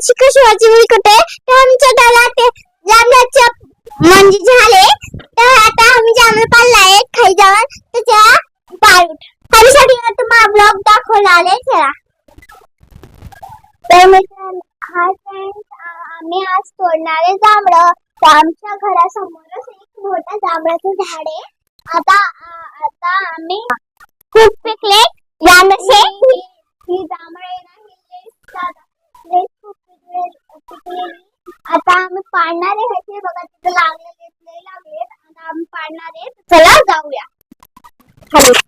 आमची कशी विकते आमच्या त्याला ते जांभळाच्या म्हणजे झाले. तर आता आम्ही जांभळ आहे खाई जाऊन. त्याच्या पाळूट त्यासाठी तुम्हाला ब्लॉग दाखवला आले चला. तर मित्रांनो हाय फ्रेंड्स आम्ही आज तोडणार आहे जांभळं. आमच्या घरासमोरच एक मोठा जांभळाचं झाड आहे. आता आता आम्ही खूप पिकले. जांभळे ही जांभळे आता आम्ही पाडणार आहे ह्याचे बघा तिथे लागलेले लई लागले आता आम्ही पाडणार आहे. चला जाऊया. खाली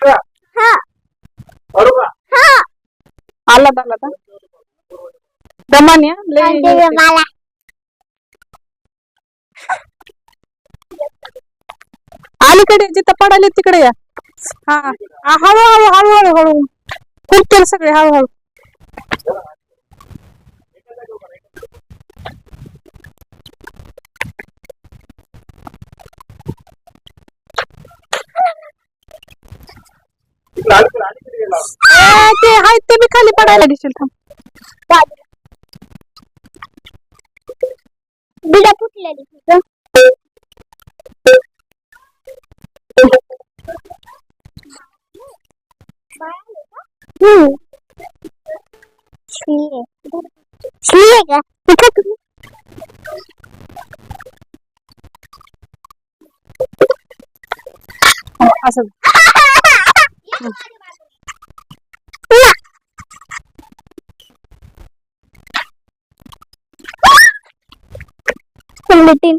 Go! हा. बरोबर हा. आला आला का? दमान्या म्हणते लय इकडे जिथं पडाले तिकडे या. हा. हळूहळू हळूहळू हळू. कुठतील सगळे हळूहळू. ते आहेत ते मी खाली पडायला दिसेल थांब. बिडा फुटलेली असं. कुंडीतील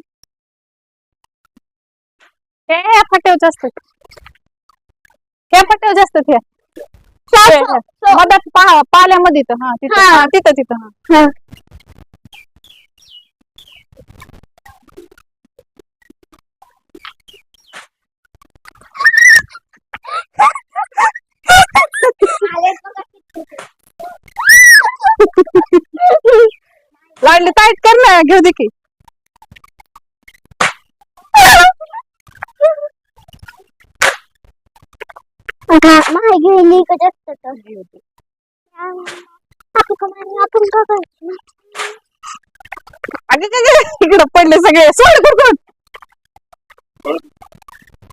हे या फाट्यावर जास्त ह्या फाट्यावर जास्त हे, हे. मधात पा- पाल्यामध्ये हा तिथं हा. हा, तिथं तिथं हा. टाईट कर ना घेऊ दे की. इकडं पडले सगळे. सोड कर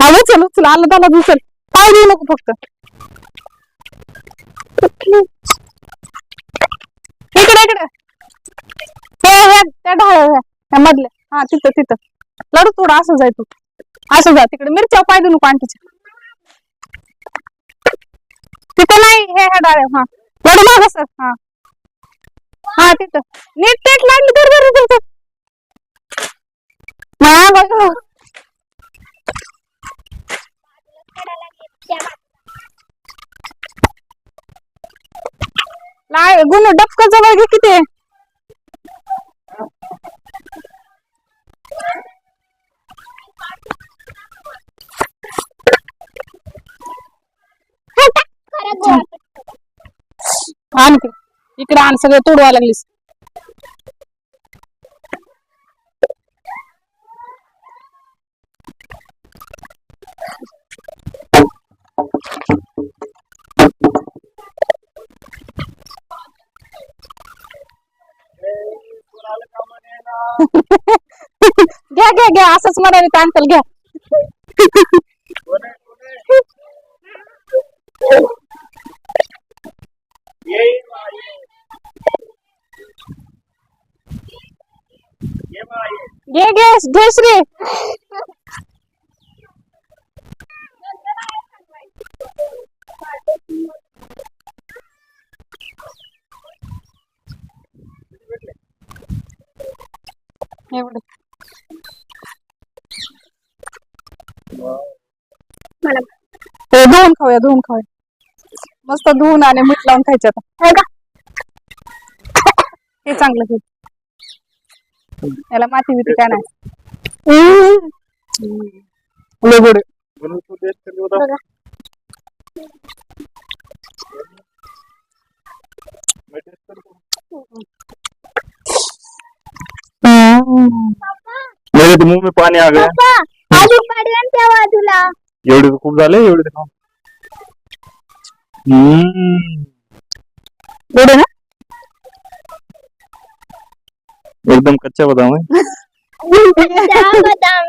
हा उचल उचल. आलं त्याला उचल. पाय देऊ नको फक्त. त्या मधल्या हा तिथं तिथं. लढू थोडं असं जाय तू. असं जा तिकडे. मिरच्या पाय देऊ नको आंटीच्या. तिथं नाही हे ह्या डाळ्या हा. लढू माग सर हा. हा तिथं. नीट टेट लागली तर बरं तुमचं. हा बघ. लाय गुण डबका जवळ घे किती. आण इकडे आण सगळं तोडवा लागलीस. घ्या घ्या घ्या असंच म्हणाले अंकल घ्या. घे एवढं. मला. ते धुवून खाऊया धुवून खाऊया. मस्त धुवून आणि मीठ लावून खायचं आता. हो? हे चांगलं हे याला माती बिती काय नाही. गोड मेरे मुंह में पानी आ गया पप्पा अजून तेव्हा तुला. एवढे खूप झाले एवढे. हम्म. गोड ना? एकदम कच्चा बदाम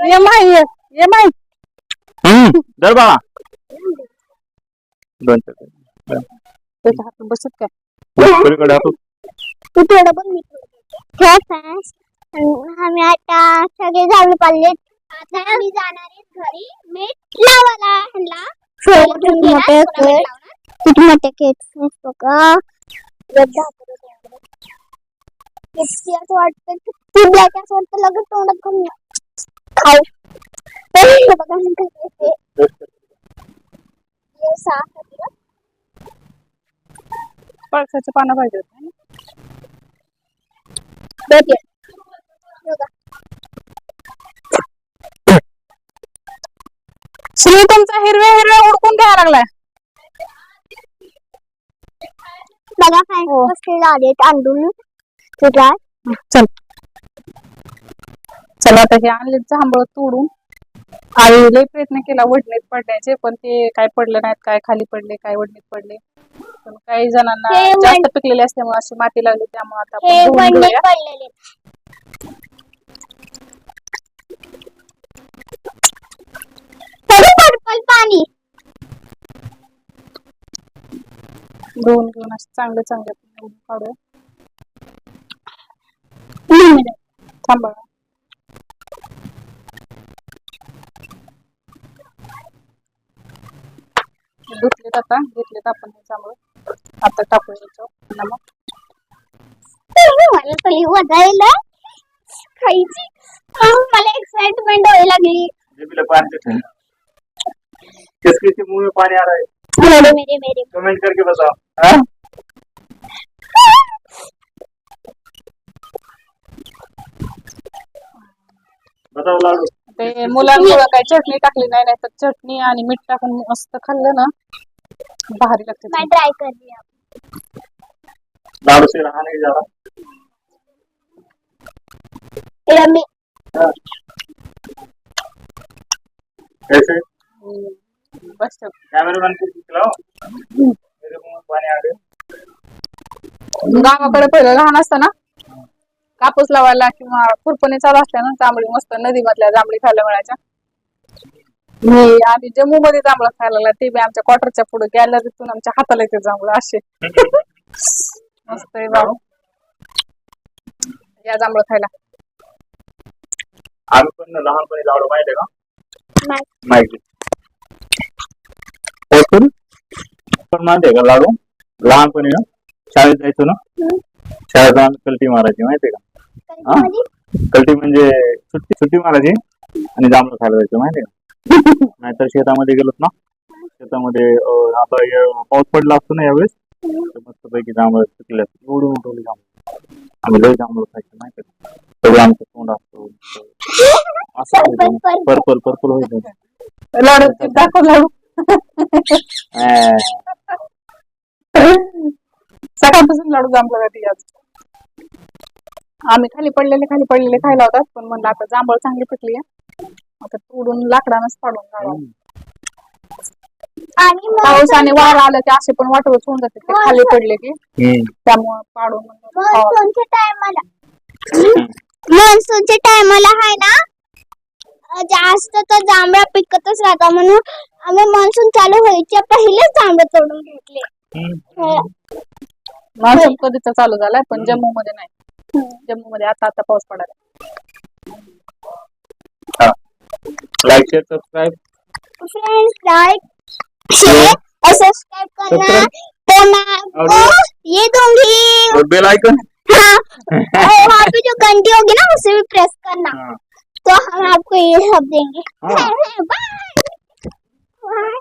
ये ये बाळा. दोन त्याच्या हातून बसत काय? पलीकडे हात तू थोडं बघ मी. थोडं ठेव fast. आणि आम्ही आता सगळे आता आम्ही जाणार आहेत घरी. मीठ लावायला ह्यांना. किती मोठे किती मोठे केक बघा किती असं वाटतं किती ब्लॅक असं वाटतं लगेच तोंडात घालून खाऊ हे बघा मी कसं येते. हे साफ होते ना. पळसाचे पानं पाहिजे होते? बघ. श्री तुमचा हिरव्या हिरव्या उडकून घ्यायला लागलाय बघा काय हो. कसले लावले तांदूळ चल. चला आता हे आणले जांभळ तोडून. आई लय प्रयत्न केला वडणीत पडण्याचे पण ते काय पडलं नाहीत काय खाली पडले काय वडणीत पडले. पण काही जणांना हे वड- जास्त पिकलेले असल्यामुळे अशी माती लागली त्यामुळे आता हे आपण धुवून वडणे घेऊया. पडलेले. पर्पल पाणी. धुवून घेऊन असं चांगलं चांगलं धुवून काढूया. थांबा. धुतलेत आता घेतलेत आपण हे आता टाकून यायचं मला तरी वजायला खायची. मला एक्साइटमेंट व्हायला लागली. जिभेला पाणी देते. किस किस मुंह में पानी आ रहा है मेरे. मेरे मेरे कमेंट करके बताओ ते मुलांमुळे काही चटणी टाकली नाही नाही तर चटणी आणि मीठ टाकून मस्त खाल्लं ना भारी लागते मैं ट्राई कर रही हूँ लाडू से रहा नहीं जा रहा यम्मी। कैसे हम्म. बस कैमरामैन को खिलाओ मेरे मुंह में पानी आ गया गावाकडे पहिलं लहान असताना कापूस लावायला किंवा खुरपणी चालू असल्या ना जांभळी मस्त नदीमधल्या जांभळी खायला मिळायच्या. मी आम्ही जम्मू मध्ये जांभळं खायला ते बी आमच्या क्वार्टरच्या पुढे गॅलरीतून आमच्या हाताला येते जांभळं असे मस्त आहे बाबू. या जांभळं खायला. आम्ही पण लहानपणी लाडू माहिती आहे का माहिती. पण माहिती का लाडू? लहानपणी ना? शाळेत जायचो ना? शाळेत आम्ही कल्टी मारायची माहिती का? कल्टी म्हणजे सुट्टी सुट्टी मारायची आणि जांभळं खायला जायचं माहिती का? नाहीतर शेतामध्ये गेलोत ना? शेतामध्ये आता पाऊस पडला असतो ना यावेळेस तर मस्तपैकी जांभळं पिकले. असतात एवढी मोठी जांभळं. आम्ही लय जांभळं खायचं माहिती का? सगळं आमचं तोंड असतो असं. पर्पल पर्पल होईल लाडू दाखव लाडू. सकाळपासून लाडू जांभळं आज आम्ही खाली पडलेले खाली पडलेले खायला होतात. पण म्हणलं आता जांभळ चांगली पिकली आता तोडून लाकडानच पाडून. आणि पाऊस आणि वारा आलं की असे पण वाटवत होऊन जाते ते खाली पडले की त्यामुळं पाडून. मान्सूनच्या टायमाला. मान्सूनच्या टायमाला आहे ना जास्त तर जांभळा पिकतच राहता म्हणून आम्ही मान्सून चालू व्हायच्या पहिलेच जांभळं तोडून घेतले. अं, मान्सून कधीचा चालू झालाय? पण जम्मू मध्ये नाही. जम्मू मध्ये आता आता पाऊस पडायला like share subscribe friends like share और सब्सक्राइब करना। तो मैं आपको ये दूँगी। और बेल आइकन हाँ। और वहाँ पे जो घंटी होगी ना उसे भी प्रेस करना। हाँ। तो हम आपको ये सब देंगे। हाँ। Bye bye